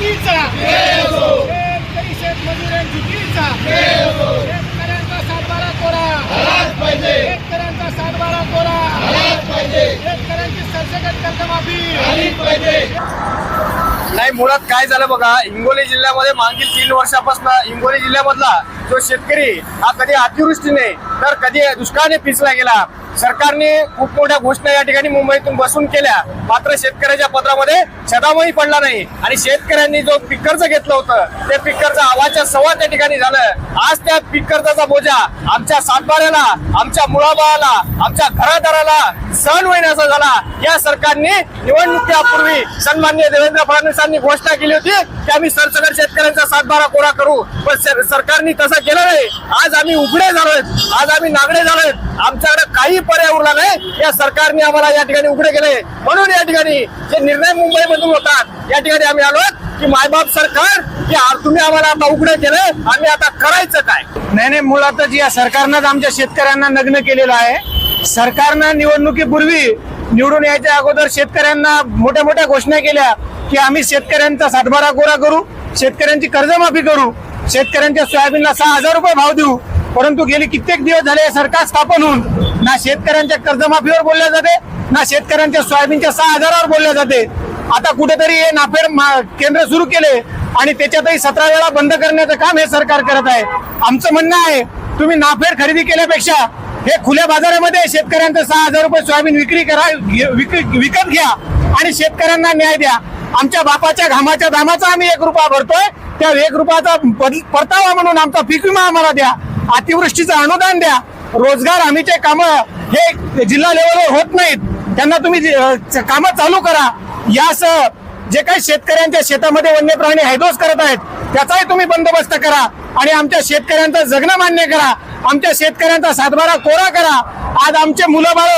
युतीचा शेतकरी शेतमजुरां युतीचा शेतकऱ्यांचा सातबारा कोरा. शेतकऱ्यांचा सातबारा कोरा. शेतकऱ्यांची सरसकट कर्जमाफी. नाही मुळात काय झालं बघा हिंगोली जिल्ह्यामध्ये मागील तीन वर्षापासून हिंगोली जिल्ह्यामधला जो शेतकरी हा कधी अतिवृष्टीने तर कधी दुष्काळाने पिचला गेला. सरकारने खूप मोठ्या घोषणा या ठिकाणी मुंबईतून बसून केल्या. मात्र शेतकऱ्याच्या पत्रामध्ये छदामही पडला नाही. आणि शेतकऱ्यांनी जो पीक कर्ज घेतलं होतं ते पीक कर्ज आवाच्या सव्वा त्या ठिकाणी झालं. आज त्या पीक कर्जाचा बोजा आमच्या सातबाऱ्याला आमच्या मुळाबाळाला आमच्या घरादाराला सण होईनाचा झाला. या सरकारने निवडणुकीपूर्वी सन्मान्य देवेंद्र फडणवीसांनी घोषणा केली होती की आम्ही सरसकट शेतकऱ्यांचा सातबारा कोरा करू. पण सर- सरकारने तसं केलं नाही. आज आम्ही उघडे झालोय. आज आम्ही नागडे झालोय. आमच्याकडे काही पर्याय उरला नाही. या सरकारने आम्हाला या ठिकाणी उघडे केले म्हणून या ठिकाणी जे निर्णय मुंबईमधून होतात या ठिकाणी आम्ही आलो की मायबाप सरकार की तुम्ही आम्हाला आता उघडे केले आम्ही आता करायचं काय? नाही नाही मुळातच या सरकारनंच आमच्या शेतकऱ्यांना नग्न केलेलं आहे. सरकारनं निवडणुकीपूर्वी निवडून यायच्या अगोदर शेतकऱ्यांना मोठ्या मोठ्या घोषणा केल्या की आम्ही शेतकऱ्यांचा सातबारा गोरा करू शेतकऱ्यांची कर्जमाफी करू. शेतकऱ्यांच्या सोयाबीनला सहा हजार रुपये भाव देऊ. परंतु गेले कित्येक दिवस झाले सरकार स्थापन होऊन. ना शेतकऱ्यांच्या कर्जमाफीवर बोलल्या जाते ना शेतकऱ्यांच्या सोयाबीनच्या सहा हजारावर बोलल्या जाते. आता कुठेतरी हे नाफेड मा- केंद्र सुरू केले आणि त्याच्यातही सतरा वेळा बंद करण्याचं काम हे सरकार करत आहे. आमचं म्हणणं आहे तुम्ही नाफेड खरेदी केल्यापेक्षा हे खुल्या बाजारामध्ये शेतकऱ्यांचं सहा हजार रुपये सोयाबीन विक्री करा घे- विकत घ्या आणि शेतकऱ्यांना न्याय द्या. आमच्या बापाच्या घामाच्या दामाचा आम्ही एक रुपया भरतोय त्या एक रुपयाचा परतावा म्हणून आमचा पीक विमा आम्हाला द्या. अतिवृष्टीचं अनुदान द्या. रोजगार हमीचे कामं हे जिल्हा लेवलवर होत नाहीत. त्यांना तुम्ही च- कामं चालू करा. यासह जे काही शेतकऱ्यांच्या शेतामध्ये वन्य प्राणी हैदोस करत आहेत त्याचाही तुम्ही बंदोबस्त करा. आणि आमच्या शेतकऱ्यांचं जगणं मान्य करा. आमच्या शेतकऱ्यांचा सातबारा कोरा करा. आज आमचे मुलं बाळ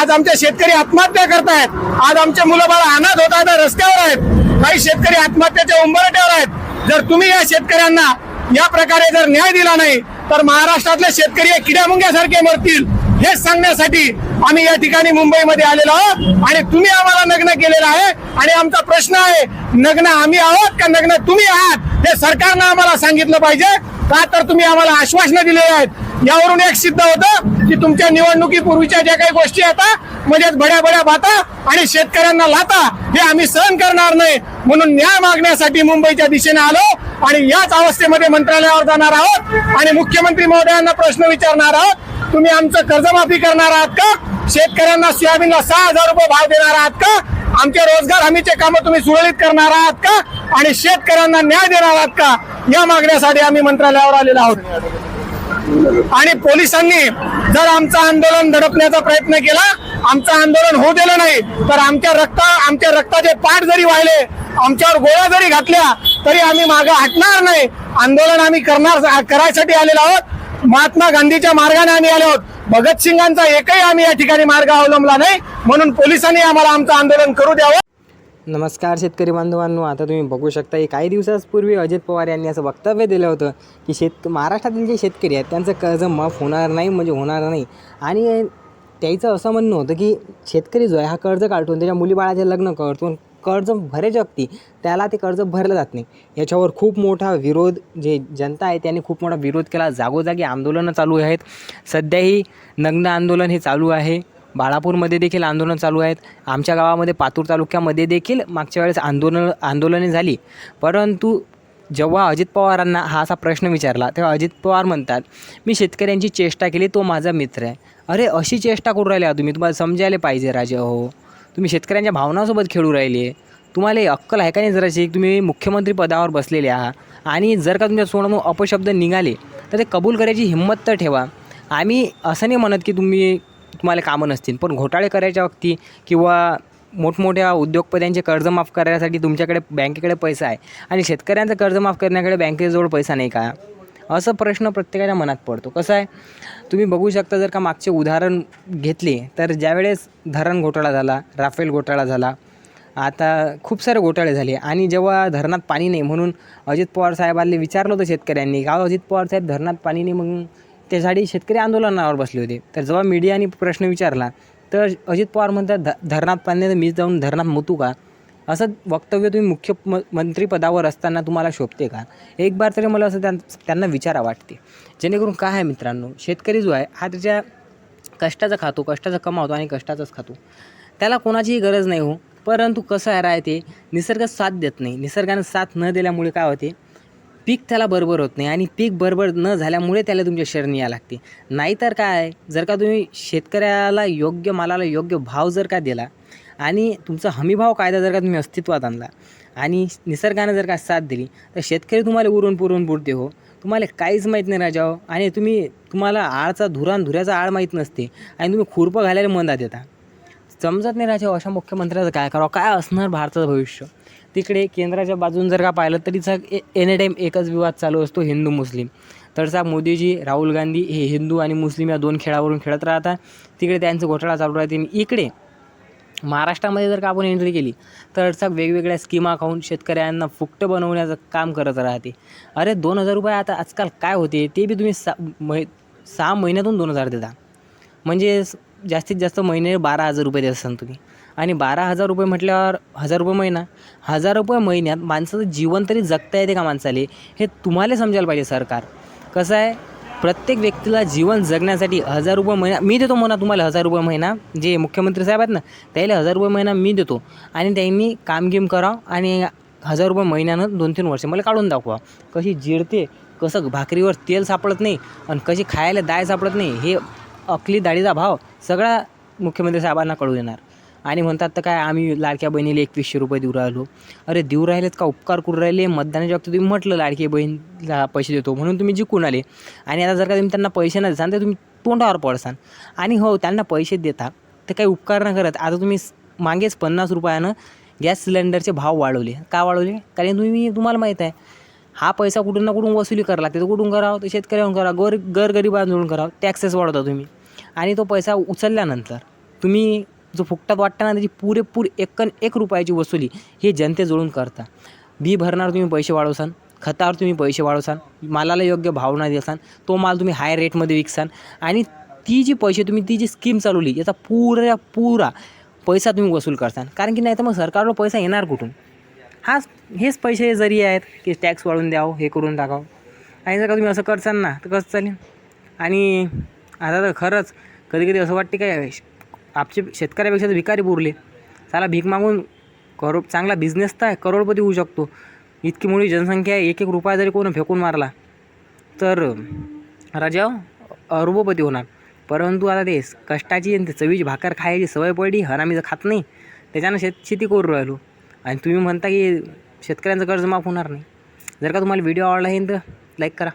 आज आमचे शेतकरी आत्महत्या करतायत. आज आमचे मुलं बाळ अनाथ होत आहेत रस्त्यावर आहेत. काही शेतकरी आत्महत्याच्या उंबरट्यावर आहेत. जर तुम्ही या शेतकऱ्यांना या प्रकारे जर न्याय दिला नाही तर महाराष्ट्रातले शेतकरी किड्यामुंग्यासारखे मरतील हेच सांगण्यासाठी आम्ही या ठिकाणी मुंबईमध्ये आलेलो आहोत. आणि तुम्ही आम्हाला नग्न केलेलं आहे. आणि आमचा प्रश्न आहे नग्न आम्ही आहोत का नग्न तुम्ही आहात? हे सरकारनं आम्हाला सांगितलं पाहिजे. का तर तुम्ही आम्हाला आश्वासनं दिलेली आहेत. यावरून एक सिद्ध होतं की तुमच्या निवडणुकीपूर्वीच्या ज्या काही गोष्टी आता म्हणजेच बड्या बड्या बाता आणि शेतकऱ्यांना लाता हे आम्ही सहन करणार नाही. म्हणून न्याय मागण्यासाठी मुंबईच्या दिशेने आलो आणि याच अवस्थेमध्ये मंत्रालयावर जाणार आहोत आणि मुख्यमंत्री महोदयांना प्रश्न विचारणार आहोत तुम्ही आमचं कर्जमाफी करणार आहात का? शेतकऱ्यांना सोयाबीनला सहा हजार रुपये भाव देणार आहात का? आमचे रोजगार हमीचे कामं तुम्ही सुरळीत करणार आहात का? आणि शेतकऱ्यांना न्याय देणार आहात का? या मागण्यासाठी आम्ही मंत्रालयावर आलेलो आहोत. आणि पोलिसांनी जर आमचं आंदोलन दडपण्याचा प्रयत्न केला आमचं आंदोलन होऊ दिलं नाही तर आमच्या रक्ता आमच्या रक्ताचे पाठ जरी वाहिले आमच्यावर गोळ्या जरी घातल्या तरी आम्ही मागं हटणार नाही. आंदोलन आम्ही करणार करायसाठी आलेलो आहोत. महात्मा गांधीच्या मार्गाने आम्ही आलो आहोत. भगतसिंगांचा एकही आम्ही या ठिकाणी मार्ग अवलंबला नाही. म्हणून पोलिसांनी आम्हाला आमचं आंदोलन करू द्यावं. नमस्कार शेतकरी बांधवांनो आता तुम्ही बघू शकता की काही दिवसापूर्वी अजित पवार यांनी असं वक्तव्य दिलं होतं की शेत महाराष्ट्रातील जे शेतकरी आहेत त्यांचं कर्ज माफ होणार नाही म्हणजे होणार नाही. आणि त्याचं असं म्हणणं होतं की शेतकरी जो आहे हा कर्ज काढतो त्याच्या त्याच्या मुलीबाळाचे लग्न करतो कर्ज भरे जगती त्याला ते कर्ज भरलं जात नाही. याच्यावर खूप मोठा विरोध जे जनता आहे त्यांनी खूप मोठा विरोध केला. जागोजागी आंदोलनं चालू आहेत. सध्याही नग्न आंदोलन हे चालू आहे. बाळापूरमध्ये देखील आंदोलन चालू आहेत. आमच्या गावामध्ये पातूर तालुक्यामध्ये देखील मागच्या वेळेस आंदोलन आंदोलने झाली. परंतु जेव्हा अजित पवारांना हा असा प्रश्न विचारला तेव्हा अजित पवार म्हणतात मी शेतकऱ्यांची चेष्टा केली तो माझा मित्र आहे. अरे अशी चेष्टा करू राहिली तुम्ही? तुम्हाला समजायला पाहिजे राजे हो तुम्ही शेतकऱ्यांच्या भावनासोबत खेळू राहिले. तुम्हाला हे अक्कल आहे का नाही जराशी? तुम्ही मुख्यमंत्री पदावर बसलेले आहात. आणि जर का तुमच्या सोडून अपशब्द निघाले तर ते कबूल करायची हिंमत तर ठेवा. आम्ही असं नाही म्हणत की तुम्ही तुम्हाला कामं नसतील. पण घोटाळे करायच्या वक्ती किंवा मोठमोठ्या उद्योगपत्यांचे कर्ज माफ करण्यासाठी तुमच्याकडे बँकेकडे पैसा आहे आणि शेतकऱ्यांचं कर्ज माफ करण्याकडे बँकेजवळ पैसा नाही का? असं प्रश्न प्रत्येकाच्या मनात पडतो. कसं आहे? तुम्ही बघू शकता जर का मागचे उदाहरण घेतले तर ज्यावेळेस धरण घोटाळा झाला राफेल घोटाळा झाला आता खूप सारे घोटाळे झाले. आणि जेव्हा धरणात पाणी नाही म्हणून अजित पवार साहेबांनी विचारलं होतं शेतकऱ्यांनी का अजित पवार साहेब धरणात पाणी नाही मग त्यासाठी शेतकरी आंदोलनावर बसले होते. तर जेव्हा मीडियाने प्रश्न विचारला तर अजित पवार म्हणतात ध धरणात पाणी तर मी जाऊन धरणात मुतू का? असं वक्तव्य तुम्ही मुख्य म मंत्रीपदावर असताना तुम्हाला शोभते का? एक बार तरी मला असं त्यां त्यांना विचारा वाटते. जेणेकरून काय आहे मित्रांनो शेतकरी जो आहे हा त्याच्या कष्टाचं खातो कष्टाचं कमावतो आणि कष्टाचाच खातो. त्याला कोणाचीही गरज नाही हो. परंतु कसं आहे राहते निसर्ग साथ देत नाही. निसर्गानं साथ न दिल्यामुळे काय होते पीक त्याला बरोबर होत नाही आणि पीक बरोबर न झाल्यामुळे त्याला तुमच्या शरणी यावं लागते. नाहीतर काय? जर का तुम्ही शेतकऱ्याला योग्य मालाला योग्य भाव जर का दिला आणि तुमचा हमीभाव कायदा जर का तुम्ही अस्तित्वात आणला आणि निसर्गानं जर का साथ दिली तर शेतकरी तुम्हाला उरून पुरून पुरते हो. तुम्हाला काहीच माहीत नाही राजा हो. आणि तुम्ही तुम्हाला आळचा धुरान धुऱ्याचा आळ माहीत नसते आणि तुम्ही खुरपं घालायला मंदात येता समजत नाही राहते हो अशा मुख्यमंत्र्याचं काय करावं? काय असणार भारताचं भविष्य? तिकडे केंद्राच्या बाजून जर का पाहिलं तरी एनी टाईम एकच विवाद चालू असतो हिंदू मुस्लिम. तरचा मोदीजी राहुल गांधी हे हिंदू आणि मुस्लिम या दोन खेळावरून खेळत राहतात. तिकडे त्यांचं घोटाळा चालू राहते. आणि इकडे महाराष्ट्रामध्ये जर का आपण एंट्री केली तर वेगवेगळ्या स्कीमा खाऊन शेतकऱ्यांना फुकटं बनवण्याचं काम करत राहते. अरे दोन हजार रुपये आता आजकाल काय होते? ते बी तुम्ही सा मै सहा महिन्यातून दोन हजार देता. म्हणजे जास्तीत जास्त महिने बारा हजार रुपये देत असाल तुम्ही. आणि बारा हजार रुपये म्हटल्यावर हजार रुपये महिना हजार रुपये महिन्यात माणसाचं जीवन तरी जगता येते का माणसाले हे तुम्हाला समजायला पाहिजे सरकार. कसं आहे प्रत्येक व्यक्तीला जीवन जगण्यासाठी हजार रुपये महिना मी देतो म्हणा तुम्हाला हजार रुपये महिना जे मुख्यमंत्री साहेब आहेत ना त्याला हजार रुपये महिना मी देतो. आणि त्यांनी कामगिम करावं आणि हजार रुपये महिन्यानं दोन तीन वर्ष मला काढून दाखवा. कशी जिरते कसं भाकरीवर तेल सापडत नाही आणि कशी खायला दाय सापडत नाही हे अकली दाढीचा भाव सगळा मुख्यमंत्री साहेबांना कळू देणार. आणि म्हणतात तर काय आम्ही लाडक्या बहिणीला एकवीसशे रुपये देऊ राहिलो. अरे देऊ राहिलेत का? उपकार करू राहिले? मतदानाच्या बाबतीत तुम्ही म्हटलं लाडकी बहीणला पैसे देतो म्हणून तुम्ही जिंकून आले. आणि आता जर का तुम्ही त्यांना पैसे नाही देसान तर तुम्ही तोंडावर पडसान. आणि हो त्यांना पैसे देता तर काही उपकार न करत. आता तुम्ही मागेच पन्नास रुपयानं गॅस सिलेंडरचे भाव वाढवले. का वाढवले? कारण तुम्ही तुम्हाला माहीत आहे हा पैसा कुठून ना कुठून वसुली करावा लागते. तर कुठून करावं? तर शेतकऱ्याहून करा गोर गरगरिबांजवळून करावं. टॅक्सेस वाढवता तुम्ही. आणि तो पैसा उचलल्यानंतर तुम्ही जो फुकटात वाटता ना त्याची पुरेपूर एकन एक रुपयाची वसुली हे जनतेजवळून करता. बी भरणार तुम्ही पैसे वाढवसान खतावर तुम्ही पैसे वाढवसान मालाला योग्य भाव नाही देसान तो माल तुम्ही हाय रेटमध्ये विकसान आणि ती जी पैसे तुम्ही ती जी स्कीम चालवली याचा पुऱ्या पुरा पैसा तुम्ही वसूल करसान. कारण की नाही तर मग सरकारला पैसा येणार कुठून? हाच हेच पैसे जरी आहेत की टॅक्स वाढवून द्यावं हे करून टाकावं. आणि जर का तुम्ही असं करसान ना तर कसं चालेल? आणि आता तर खरंच कधी कधी असं वाटते काय आपचे शेतकऱ्यापेक्षा तर भिकारी पुरले. चला भीक मागून करो चांगला बिझनेस तर आहे करोडपती होऊ शकतो. इतकी मोठी जनसंख्या आहे एक एक रुपया जरी कोण फेकून मारला तर राजा अरबोपती होणार. परंतु आता ते कष्टाची आणि ते चवीची भाकर खायची सवय पडली हरामीचं खात नाही त्याच्यानं शेत शेती करू राहिलो. आणि तुम्ही म्हणता की शेतकऱ्यांचं कर्ज माफ होणार नाही. जर का तुम्हाला व्हिडिओ आवडला असेल तर लाईक करा.